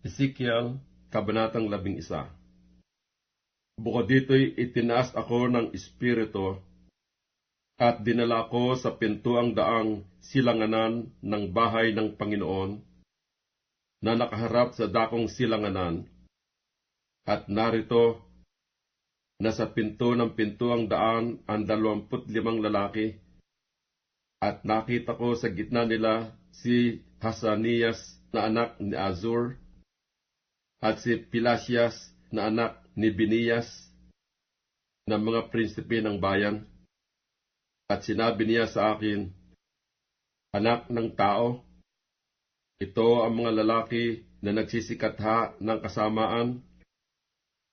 Ezekiel, Kabanatang Labing Isa. Bukod dito'y itinaas ako ng Espiritu at dinala ko sa pintuang daang silanganan ng bahay ng Panginoon na nakaharap sa dakong silanganan. At narito nasa pinto ng pintuang daan ang dalawamput limang lalaki at nakita ko sa gitna nila si Hasanias na anak ni Azur at si Pilasias na anak ni Binias ng mga prinsipe ng bayan. At sinabi niya sa akin, Anak ng tao, ito ang mga lalaki na nagsisikatha ng kasamaan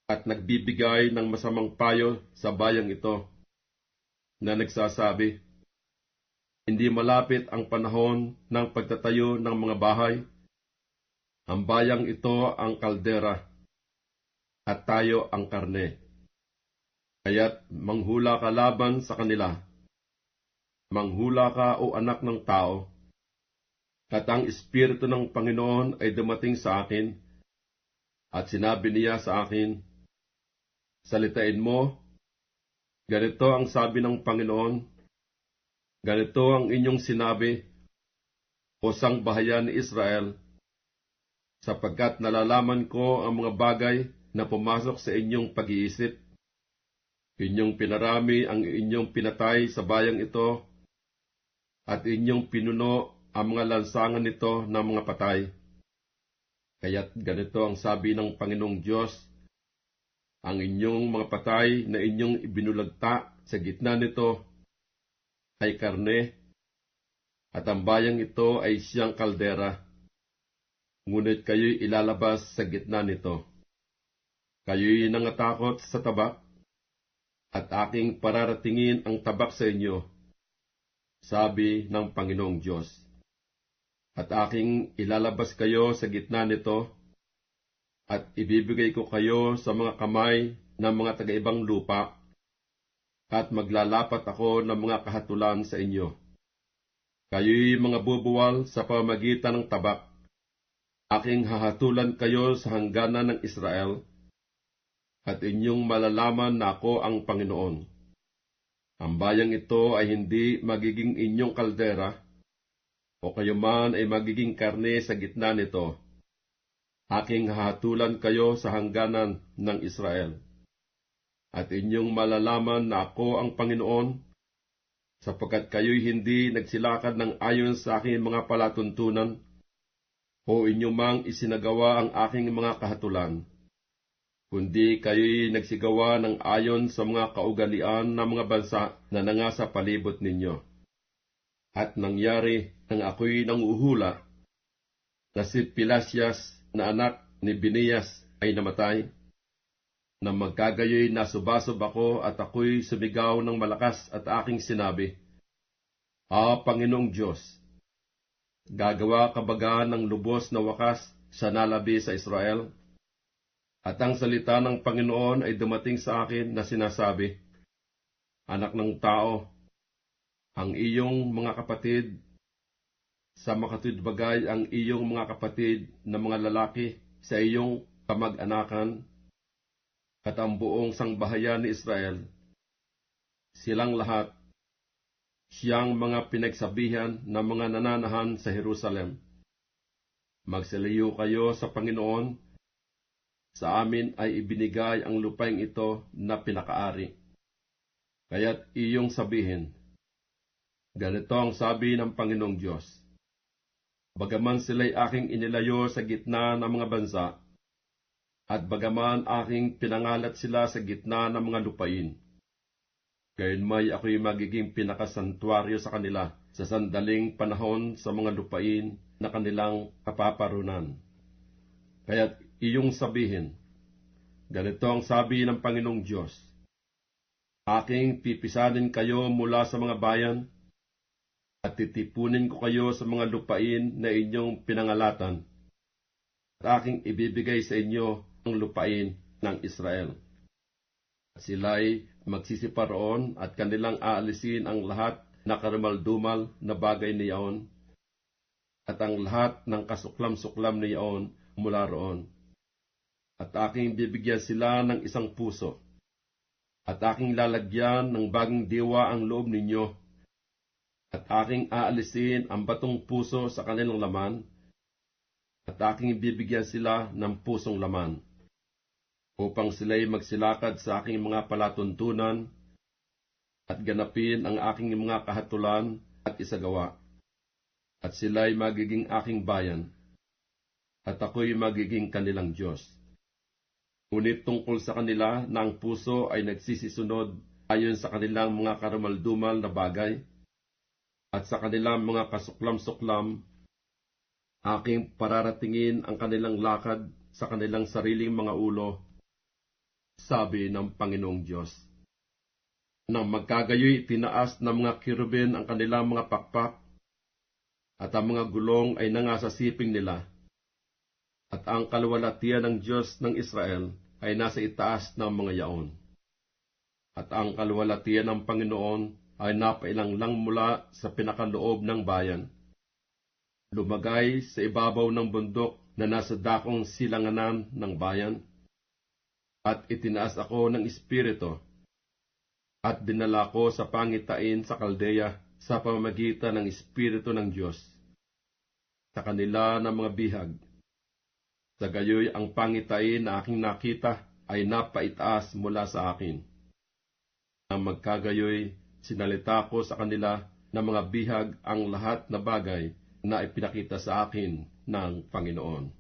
at nagbibigay ng masamang payo sa bayang ito na nagsasabi, Hindi malapit ang panahon ng pagtatayo ng mga bahay. Ang bayang ito ang kaldera at tayo ang karne. Kaya't manghula ka laban sa kanila. Manghula ka o anak ng tao. At ang Espiritu ng Panginoon ay dumating sa akin. At sinabi niya sa akin, Salitain mo, ganito ang sabi ng Panginoon, ganito ang inyong sinabi, o sang bahayan ni Israel, sapagkat nalalaman ko ang mga bagay na pumasok sa inyong pag-iisip. Inyong pinarami ang inyong pinatay sa bayang ito, at inyong pinuno ang mga lansangan nito ng mga patay. Kaya't ganito ang sabi ng Panginoong Diyos, ang inyong mga patay na inyong ibinulagta sa gitna nito ay karne, at ang bayang ito ay siyang kaldera, ngunit kayo'y ilalabas sa gitna nito. Kayo'y nangatakot sa tabak, at aking pararatingin ang tabak sa inyo, sabi ng Panginoong Diyos. At aking ilalabas kayo sa gitna nito, at ibibigay ko kayo sa mga kamay ng mga taga-ibang lupa, at maglalapat ako ng mga kahatulan sa inyo. Kayo'y mga bubuwal sa pamagitan ng tabak. Aking hahatulan kayo sa hangganan ng Israel, at inyong malalaman na ako ang Panginoon. Ang bayang ito ay hindi magiging inyong kaldera, o kayo man ay magiging karne sa gitna nito. Aking hahatulan kayo sa hangganan ng Israel. At inyong malalaman na ako ang Panginoon, sapagkat kayo'y hindi nagsilakad ng ayon sa aking mga palatuntunan, o inyo mang isinagawa ang aking mga kahatulan kundi kayo'y nagsigawa ng ayon sa mga kaugalian ng mga bansa na nangasa palibot ninyo. At nangyari nang ako'y nanguhula na si Pilasias na anak ni Binias ay namatay, na magkagayoy nasubasob ako at ako'y sumigaw ng malakas at aking sinabi, Ah, Panginoong Diyos, gagawa ka baga ng lubos na wakas sa nalabi sa Israel? At ang salita ng Panginoon ay dumating sa akin na sinasabi, Anak ng tao, ang iyong mga kapatid, sa makatwid bagay ang iyong mga kapatid na mga lalaki sa iyong kamag-anakan, at ang buong sangbahayan ni Israel, silang lahat, siyang mga pinagsabihan ng mga nananahan sa Jerusalem. Magsaliyo kayo sa Panginoon sa amin ay ibinigay ang lupaing ito na pinakaari. Kaya't iyong sabihin, ganito ang sabi ng Panginoong Diyos. Bagaman sila'y aking inilayo sa gitna ng mga bansa, at bagaman aking pinangalat sila sa gitna ng mga lupain, gayon may ako'y magiging pinakasantuaryo sa kanila sa sandaling panahon sa mga lupain na kanilang kapaparunan. Kaya't iyong sabihin, ganito ang sabi ng Panginoong Diyos, Aking pipisanin kayo mula sa mga bayan, at titipunin ko kayo sa mga lupain na inyong pinangalatan, at aking ibibigay sa inyo ang lupain ng Israel. At sila'y magsisiparoon at kanilang aalisin ang lahat na karumaldumal na bagay niyaon, at ang lahat ng kasuklam-suklam niyaon mula roon. At aking bibigyan sila ng isang puso. At aking lalagyan ng baging diwa ang loob ninyo. At aking aalisin ang batong puso sa kanilang laman. At aking bibigyan sila ng pusong laman. Upang sila'y magsilakad sa aking mga palatuntunan at ganapin ang aking mga kahatulan at isagawa. At sila'y magiging aking bayan, at ako'y magiging kanilang Diyos. Ngunit tungkol sa kanila na ang puso ay nagsisisunod ayon sa kanilang mga karumaldumal na bagay, at sa kanilang mga kasuklam-suklam, aking pararatingin ang kanilang lakad sa kanilang sariling mga ulo, sabi ng Panginoong Diyos. Nang magkagayoy tinaas ng mga kirubin ang kanilang mga pakpak, at ang mga gulong ay nangasasiping nila. At ang kalwalatian ng Diyos ng Israel ay nasa itaas ng mga yaon. At ang kalwalatian ng Panginoon ay napailang lang mula sa pinakaloob ng bayan. Lumagay sa ibabaw ng bundok na nasa dakong silanganan ng bayan. At itinaas ako ng Espiritu at dinala ko sa pangitain sa Kaldeya sa pamamagitan ng Espiritu ng Diyos sa kanila ng mga bihag. Sa gayoy ang pangitain na aking nakita ay napaitaas mula sa akin. Nang magkagayoy, sinalita ko sa kanila ng mga bihag ang lahat na bagay na ipinakita sa akin ng Panginoon.